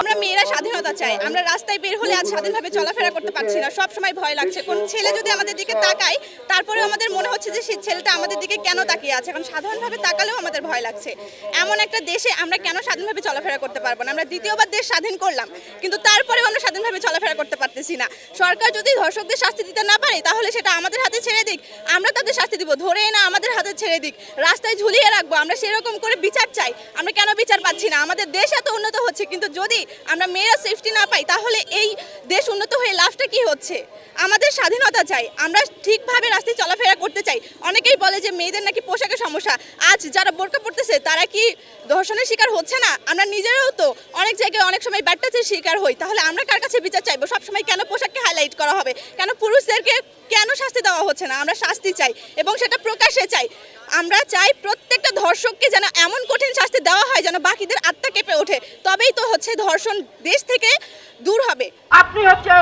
আমরা মেয়েরা স্বাধীনতা চাই। আমরা রাস্তায় বের হলে আজ স্বাধীনভাবে চলাফেরা করতে পারছি না। সব সময় ভয় লাগছে। কোন ছেলে যদি আমাদের দিকে তাকায়, তারপরেও আমাদের মনে হচ্ছে যে সেই ছেলেটা আমাদের দিকে কেন তাকিয়ে আছে? এখন সাধারণভাবে তাকালেও আমাদের ভয় লাগছে। এমন একটা দেশে আমরা কেন স্বাধীনভাবে চলাফেরা করতে পারব না? আমরা দ্বিতীয়বার দেশ স্বাধীন করলাম, কিন্তু তারপরেও আমরা স্বাধীনভাবে চলাফেরা করতে পারতেছি না। সরকার যদি ধর্ষকদের শাস্তি দিতে না পারে, তাহলে সেটা আমাদের হাতে ছেড়ে দিক। আমরা তাদের শাস্তি দিব। ধরে না আমাদের হাতে ছেড়ে দিক। রাস্তায় ঝুলিয়ে রাখব। আমরা সেরকম করে বিচার চাই। আমরা কেন বিচার পাচ্ছি না? আমাদের দেশ এত হচ্ছে, কিন্তু যদি আমরা মেয়েরা সেফটি না পাই, তাহলে এই দেশ উন্নত হয়ে লাভটা কি হচ্ছে? আমাদের স্বাধীনতা চাই, আমরা ঠিকভাবে রাস্তায় চলাফেরা করতে চাই। অনেকেই বলে যে মেয়েদের নাকি পোশাকের সমস্যা। আজ যারা বোরকা পড়তেছে তারা কি ধর্ষণের শিকার হচ্ছে না? আমরা নিজেরাও তো অনেক জায়গায় অনেক সময় ব্যাটাচের শিকার হই। তাহলে আমরা কার কাছে বিচার চাইব? সবসময় কেন পোশাককে হাইলাইট করা হবে? কেন পুরুষদেরকে কেন শাস্তি দেওয়া হচ্ছে না? আমরা শাস্তি চাই এবং সেটা প্রকাশে চাই। আমরা চাই প্রত্যেকটা ধর্ষককে যেন এমন কঠিন শাস্তি দেওয়া হয় যেন বাকিদের আত্মা তবেই তো হচ্ছে ধর্ষণ দেশ থেকে দূর হবে। আপনি হচ্ছে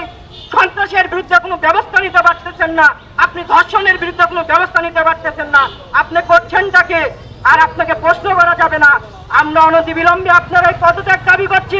সন্ত্রাসের বিরুদ্ধে কোনো ব্যবস্থা নিতে পারতেছেন না। আপনি ধর্ষণের বিরুদ্ধে কোনো ব্যবস্থা নিতে পারতেছেন না। আপনি করছেনটাকে আর আপনাকে প্রশ্ন করা যাবে না। আমরা অনতিবিলম্বে আপনার এই পদত্যাগ দাবি করছি।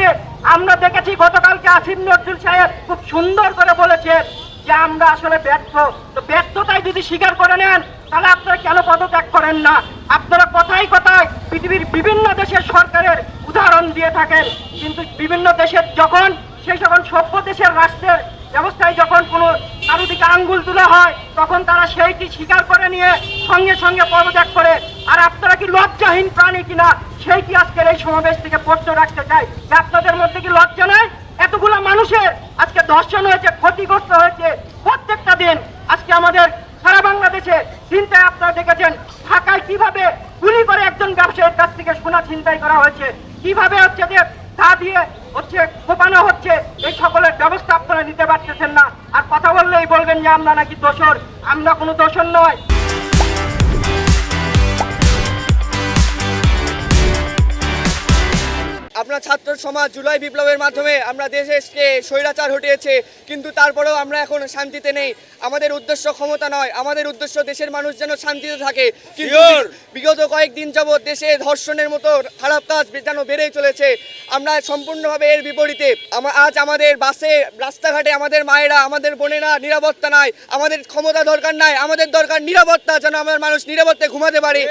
আমরা দেখেছি গতকালকে আসিফ নজরুল সাহেব খুব সুন্দর করে বলেছেন যে আমরা আসলে ব্যর্থ। তো ব্যর্থতাই যদি স্বীকার করে নেন, তাহলে আপনারা কেন পদত্যাগ করেন না? আপনারা কথাই কথায় পৃথিবীর বিভিন্ন দেশের সরকারের উদাহরণ দিয়ে থাকেন। কিন্তু বিভিন্ন দেশের যখন, সেই সকল সভ্য দেশের রাষ্ট্রের ব্যবস্থায় যখন কোনো কারও দিকে আঙ্গুল তোলা হয়, তখন তারা সেইটি স্বীকার করে নিয়ে সঙ্গে সঙ্গে পদত্যাগ করে। আর আপনারা কি লজ্জাহীন প্রাণী কিনা সেইটি আজকের এই সমাবেশ থেকে প্রশ্ন রাখতে চাই? আপনাদের মধ্যে কি লজ্জা নয় এতগুলো মানুষের আজকে ধর্ষণ হয়েছে, ক্ষতিগ্রস্ত হয়েছে, প্রত্যেকটা দিন আজকে আমাদের সারা বাংলাদেশে চিন্তায় আপনারা দেখেছেন, ঢাকায় কীভাবে গুলি করে একজন ব্যবসায়ীর কাছ থেকে সোনা ছিনতাই করা হয়েছে কীভাবে হচ্ছে যে তা দিয়ে হচ্ছে কোপানো হচ্ছে, এই সকলের ব্যবস্থা আপনারা নিতে পারতেছেন না। আর কথা বললেই বলবেন যে, আমরা নাকি দোষর। আমরা কোনো দোষর নয়। আপনার ছাত্র সমাজ জুলাই বিপ্লবের মাধ্যমে আমরা দেশকে স্বৈরাচার হটিয়েছে কিন্তু তারপরেও আমরা এখন শান্তিতে নেই। আমাদের উদ্দেশ্য ক্ষমতা নয় আমাদের উদ্দেশ্য দেশের মানুষ যেন শান্তিতে থাকে। কিন্তু বিগত কয়েকদিন যাবৎ দেশে ধর্ষণের মতো খারাপ কাজ যেন বেড়েই চলেছে আমরা সম্পূর্ণভাবে এর বিপরীতে। আজ আমাদের বাসে রাস্তাঘাটে আমাদের মায়েরা আমাদের বোনেরা নিরাপত্তা নাই আমাদের ক্ষমতা দরকার নাই আমাদের দরকার নিরাপত্তা যেন আমাদের মানুষ নিরাপত্তায় ঘুমাতে পারে।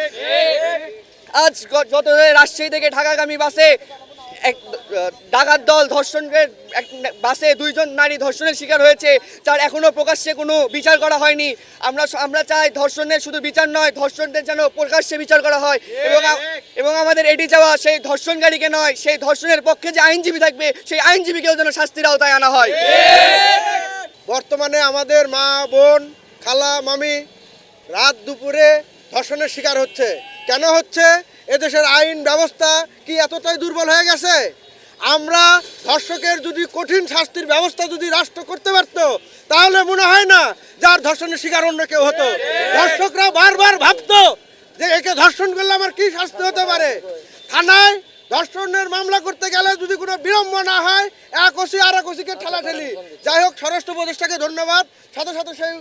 আজ যত রাজশাহী থেকে ঢাকাগামী বাসে এক ডাকাত দল ধর্ষণের এক বাসে দুইজন নারী ধর্ষণের শিকার হয়েছে যার এখনও প্রকাশ্যে কোনো বিচার করা হয়নি। আমরা আমরা চাই ধর্ষণের শুধু বিচার নয় ধর্ষণদের যেন প্রকাশ্যে বিচার করা হয়। এবং এবং আমাদের এটি চাওয়া সেই ধর্ষণকারীকে নয় সেই ধর্ষণের পক্ষে যে আইনজীবী থাকবে সেই আইনজীবীকেও যেন শাস্তির আওতায় আনা হয়। বর্তমানে আমাদের মা বোন খালা মামি রাত দুপুরে ধর্ষণের শিকার হচ্ছে। কেন হচ্ছে? এদেশের আইন ব্যবস্থা কি এতটাই দুর্বল হয়ে গেছে? আমরা ধর্ষকের যদি কঠিন শাস্তির ব্যবস্থা যদি রাষ্ট্র করতে পারত, তাহলে মনে হয় না যার ধর্ষণের শিকার অন্য কেউ হতো। ধর্ষকরা বারবার ভাবতো যে একে ধর্ষণ করলে আমার কি শাস্তি হতে পারে? থানায় ধর্ষণের মামলা করতে গেলে যদি কোনো বিলম্ব না হয়, এক ওসি আর এক ওসিকে ঠেলা ঠেলি যাই হোক, স্বরাষ্ট্র উপদেষ্টাকে ধন্যবাদ। সাথে সাথে সেই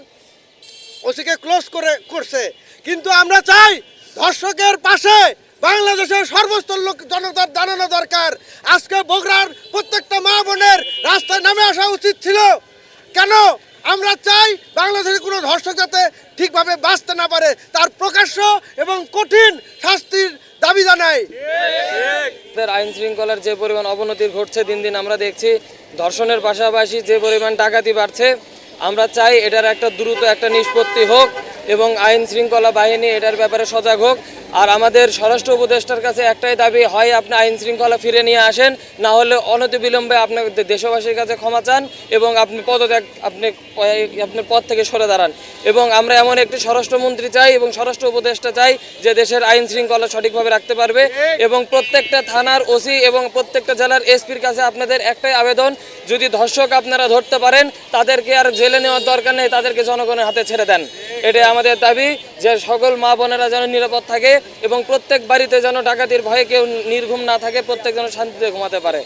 ওসিকে ক্লোজ করে করছে। কিন্তু আমরা চাই ধর্ষকের পাশে বাংলাদেশের সর্বস্তর লোক জনতার জানানো দরকার। আজকে বগুড়ার প্রত্যেকটা মা বোনের রাস্তায় নামে আসা উচিত ছিল। কেন? আমরা চাই বাংলাদেশের কোনো ধর্ষক যাতে ঠিকভাবে বাঁচতে না পারে। তার প্রকাশ্য এবং কঠিন শাস্তির দাবি আমাদের আইন শৃঙ্খলার যে পরিমাণ অবনতি ঘটছে দিন দিন আমরা দেখছি, ধর্ষণের পাশাপাশি যে পরিমাণ ডাকাতি বাড়ছে, আমরা চাই এটার একটা দ্রুত একটা নিষ্পত্তি হোক। এবং আইন শৃঙ্খলা বাহিনী এটার ব্যাপারে সজাগ হোক। আর আমাদের স্বরাষ্ট্র উপদেষ্টার কাছে একটাই দাবি, হয় আপনি আইন শৃঙ্খলা ফিরে নিয়ে আসেন, না হলে অনতিবিলম্বে আপনার দেশবাসীর কাছে ক্ষমা চান এবং আপনি পদত্যাগ, আপনি আপনার পদ থেকে সরে দাঁড়ান। এবং আমরা এমন একটি স্বরাষ্ট্রমন্ত্রী চাই এবং স্বরাষ্ট্র উপদেষ্টা চাই যে দেশের আইন শৃঙ্খলা সঠিকভাবে রাখতে পারবে এবং প্রত্যেকটা থানার ওসি এবং প্রত্যেকটা জেলার এসপির কাছে আপনাদের একটাই আবেদন, যদি ধর্ষক আপনারা ধরতে পারেন, তাদেরকে আর জেলে নেওয়ার দরকার নেই, তাদেরকে জনগণের হাতে ছেড়ে দেন। এটাই আমাদের দাবি যে সকল মা বোনেরা যেন নিরাপদ থাকে এবং প্রত্যেক বাড়িতে যেন ডাকাতির ভয়ে কেউ নির্ঘুম না থাকে, প্রত্যেক যেন শান্তিতে ঘুমাতে পারে।